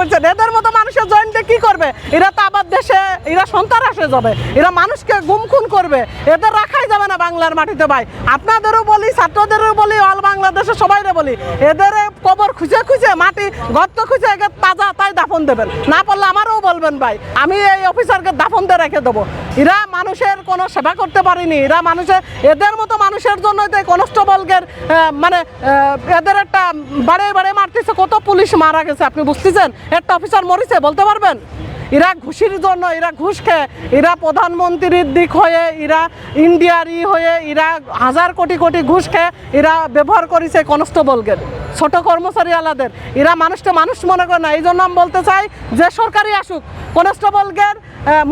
বলছেন এদের মতো মানুষের জয়েন্টে কি করবে? এরা তো আবার দেশে, এরা সন্ত্রাস হয়ে যাবে। এরা মানুষকে গুম খুন করবে। এদের রাখাই যাবে না বাংলার মাটিতে ভাই। আপনাদেরও বলি, ছাত্রদেরও বলি, অল বাংলাদেশের সবাইরে বলি, এদের কবর খুঁজে খুঁজে মাটি গর্ত খুঁজে একে তাজা তাই দাফন দেবেন। না পারলে আমারও বলবেন ভাই, আমি এই অফিসারকে দাফন দিয়ে রেখে দেবো। এরা মানুষের কোনো সেবা করতে পারেনি, এরা মানুষের এদের মতো মানুষের জন্য তো কনস্টেবলদের মানে এদের একটা বাড়ে বাড়ে মারতেছে, কত পুলিশ মারা গেছে, আপনি বুঝতেছেন? একটা অফিসার মরিছে, বলতে পারবেন? এরা ঘুষির জন্য, এরা ঘুষ খেয়ে, এরা প্রধানমন্ত্রীর দিক হয়ে, এরা ইন্ডিয়ার ই হয়ে, এরা হাজার কোটি কোটি ঘুষ খেয়ে এরা ব্যবহার করেছে কনস্টেবলকে, ছোট কর্মচারী আলাদের। এরা মানুষটা মানুষ মনে করে না। এই জন্য আমি বলতে চাই যে সরকারি আসুক কনস্টেবলদের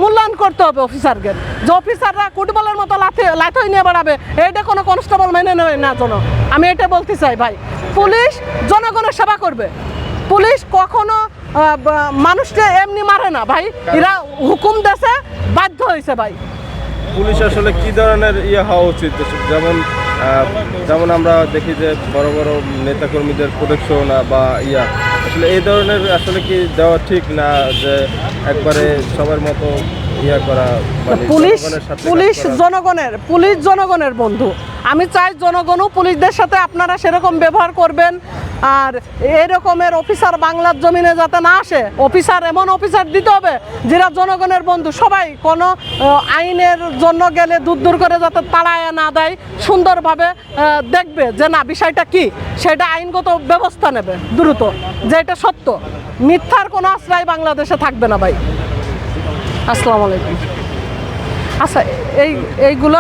মূল্যায়ন করতে হবে অফিসারকে। যে অফিসাররা ফুটবলের মতো লাথি লাথই নিয়ে বেড়াবে, এইটা কোনো কনস্টেবল মেনে নেবে না যেন। আমি এটা বলতে চাই ভাই। পুলিশ জনগণের সেবা করবে। পুলিশ মানুষকে এমনি মারে না ভাই। এরা হুকুম দেশে বাধ্য হয়েছে ভাই। পুলিশ আসলে কি ধরনের ইয়ে হওয়া উচিত? যেমন যেমন আমরা দেখি যে বড় বড় নেতাকর্মীদের প্রোটেকশন বা ইয়া আসলে এই ধরনের আসলে কি দেওয়া ঠিক না যে একবারে সবার মতো ইয়া করা মানে পুলিশ পুলিশ জনগণের পুলিশ জনগণের বন্ধু। আমি চাই জনগণও পুলিশদের সাথে আপনারা সেরকম ব্যবহার করবেন আর এরকমের অফিসার বাংলার জমিনে যাতে না আসে, অফিসার এমন অফিসার দিতে হবে যারা জনগণের বন্ধু। সবাই কোনো আইনের জন্য গেলে দূর দূর করে যাতে তাড়ায় না দেয়, সুন্দরভাবে দেখবে যে না, বিষয়টা কি, সেটা আইনগত ব্যবস্থা নেবে, দ্রুত, যে এটা সত্য। মিথ্যার কোনো আশ্রয় বাংলাদেশে থাকবে না ভাই। আসসালামু আলাইকুম। আচ্ছা এই, এইগুলো